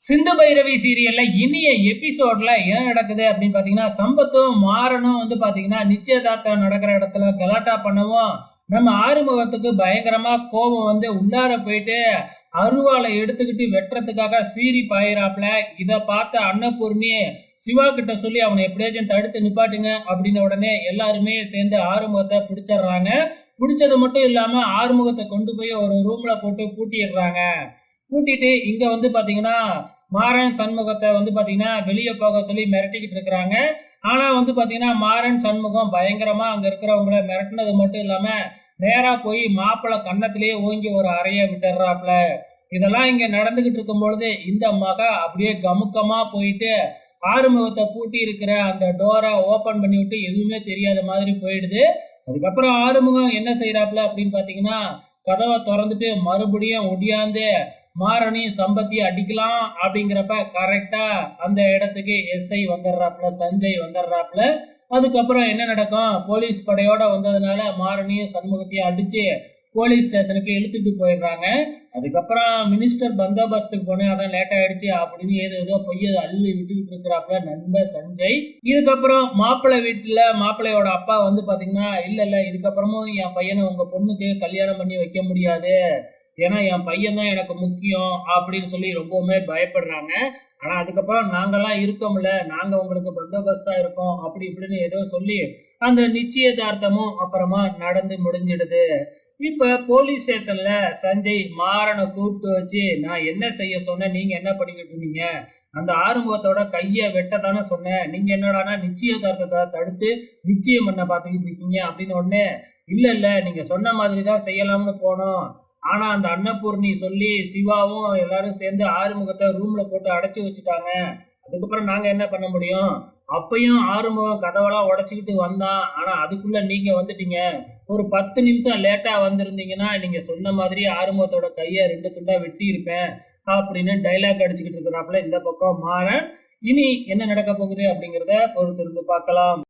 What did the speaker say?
சிந்து பைரவி சீரியல்ல இனிய எபிசோட்ல என்ன நடக்குது அப்படின்னு பாத்தீங்கன்னா சம்பத்தும் மாறனும் வந்து பாத்தீங்கன்னா நிச்சயதார்த்தம் நடக்கிற இடத்துல கலாட்டா பண்ணவும். நம்ம ஆறுமுகத்துக்கு பயங்கரமா கோபம் வந்து உள்ளார போயிட்டு அருவாளை எடுத்துக்கிட்டு வெட்டுறதுக்காக சீரி பாயிறாப்ல இதை பார்த்த அன்னபூர்ணி சிவா கிட்ட சொல்லி அவனை எப்படியாச்சும் தடுத்து நிப்பாட்டுங்க அப்படின்ன உடனே எல்லாருமே சேர்ந்து ஆறுமுகத்தை பிடிச்சிடுறாங்க. பிடிச்சது மட்டும் இல்லாம ஆறுமுகத்தை கொண்டு போய் ஒரு ரூம்ல போட்டு பூட்டிடுறாங்க. கூட்டிட்டு இங்க வந்து பாத்தீங்கன்னா மாறன் சண்முகத்தை வந்து பாத்தீங்கன்னா வெளியே போக சொல்லி மிரட்டிக்கிட்டு இருக்கிறாங்க. ஆனா வந்து பாத்தீங்கன்னா மாறன் சண்முகம் பயங்கரமா அங்க இருக்கிறவங்கள மிரட்டினது மட்டும் இல்லாம நேரா போய் மாப்பிள்ளை கன்னத்திலேயே ஓங்கி ஒரு அறைய விட்டுறாப்ல இதெல்லாம் இங்க நடந்துகிட்டு இருக்கும் பொழுது இந்த மக அப்படியே கமுக்கமா போயிட்டு ஆறுமுகத்தை பூட்டி இருக்கிற அந்த டோரை ஓபன் பண்ணி விட்டு எதுவுமே தெரியாத மாதிரி போயிடுது. அதுக்கப்புறம் ஆறுமுகம் என்ன செய்யறாப்ல அப்படின்னு பாத்தீங்கன்னா கதவை திறந்துட்டு மறுபடியும் ஒடியாந்து மாரணி சம்பத்தி அடிக்கலாம் அப்படிங்கிறப்ப கரெக்டா அந்த இடத்துக்கு எஸ்ஐ வந்துடுறாப்ல சஞ்சய் வந்துடுறாப்ல அதுக்கப்புறம் என்ன நடக்கும்? போலீஸ் படையோட வந்ததுனால மாரணியும் சண்முகத்தையும் அடிச்சு போலீஸ் ஸ்டேஷனுக்கு இழுத்துட்டு போயிடுறாங்க. அதுக்கப்புறம் மினிஸ்டர் பந்தோபஸ்துக்கு போனேன் அதான் லேட் ஆயிடுச்சு அப்படின்னு ஏதோ ஏதோ பொய்ய அள்ளி விட்டுக்கிட்டு இருக்கிறாப்புல நண்பர் சஞ்சய். இதுக்கப்புறம் மாப்பிள்ளை வீட்டுல மாப்பிள்ளையோட அப்பா வந்து பாத்தீங்கன்னா இல்ல இல்ல இதுக்கப்புறமும் என் பையனை உங்க பொண்ணுக்கு கல்யாணம் பண்ணி வைக்க முடியாது. ஏன்னா என் பையன் தான் எனக்கு முக்கியம் அப்படின்னு சொல்லி ரொம்பவுமே பயப்படுறாங்க. ஆனா அதுக்கப்புறம் நாங்கெல்லாம் இருக்கோம்ல நாங்க உங்களுக்கு பந்தோபஸ்தா இருக்கோம் அப்படி இப்படின்னு ஏதோ சொல்லி அந்த நிச்சயதார்த்தமும் அப்புறமா நடந்து முடிஞ்சிடுது. இப்ப போலீஸ் ஸ்டேஷன்ல சஞ்சய் மாறனை கூப்பிட்டு வச்சு நான் என்ன செய்ய சொன்னேன்? நீங்க என்ன பண்ணிக்கிட்டு இருந்தீங்க? அந்த ஆறுமுகத்தோட கையை வெட்ட தானே சொன்னேன். நீங்க என்னடானா நிச்சயதார்த்தத்தை தடுத்து நிச்சயம் பண்ண பாத்துக்கிட்டு இருக்கீங்க அப்படின்னு ஒன்னே இல்ல இல்ல நீங்க சொன்ன மாதிரி தான் செய்யலாம்னு போனோம். ஆனா அந்த அன்னபூர்ணி சொல்லி சிவாவும் எல்லாரும் சேர்ந்து ஆறுமுகத்தை ரூம்ல போட்டு அடைச்சி வச்சுட்டாங்க. அதுக்கப்புறம் நாங்க என்ன பண்ண முடியும்? அப்பயும் ஆறுமுகம் கதவெல்லாம் உடைச்சிக்கிட்டு வந்தான். ஆனா அதுக்குள்ள நீங்க வந்துட்டீங்க. ஒரு பத்து நிமிஷம் லேட்டா வந்திருந்தீங்கன்னா நீங்க சொன்ன மாதிரி ஆறுமுகத்தோட கையை ரெண்டு துண்டா வெட்டி இருப்பேன் அப்படின்னு டைலாக் அடிச்சுக்கிட்டு இருக்கிறாப்புல இந்த பக்கம் மாற இனி என்ன நடக்க போகுது அப்படிங்கிறத பொறுத்திருந்து பார்க்கலாம்.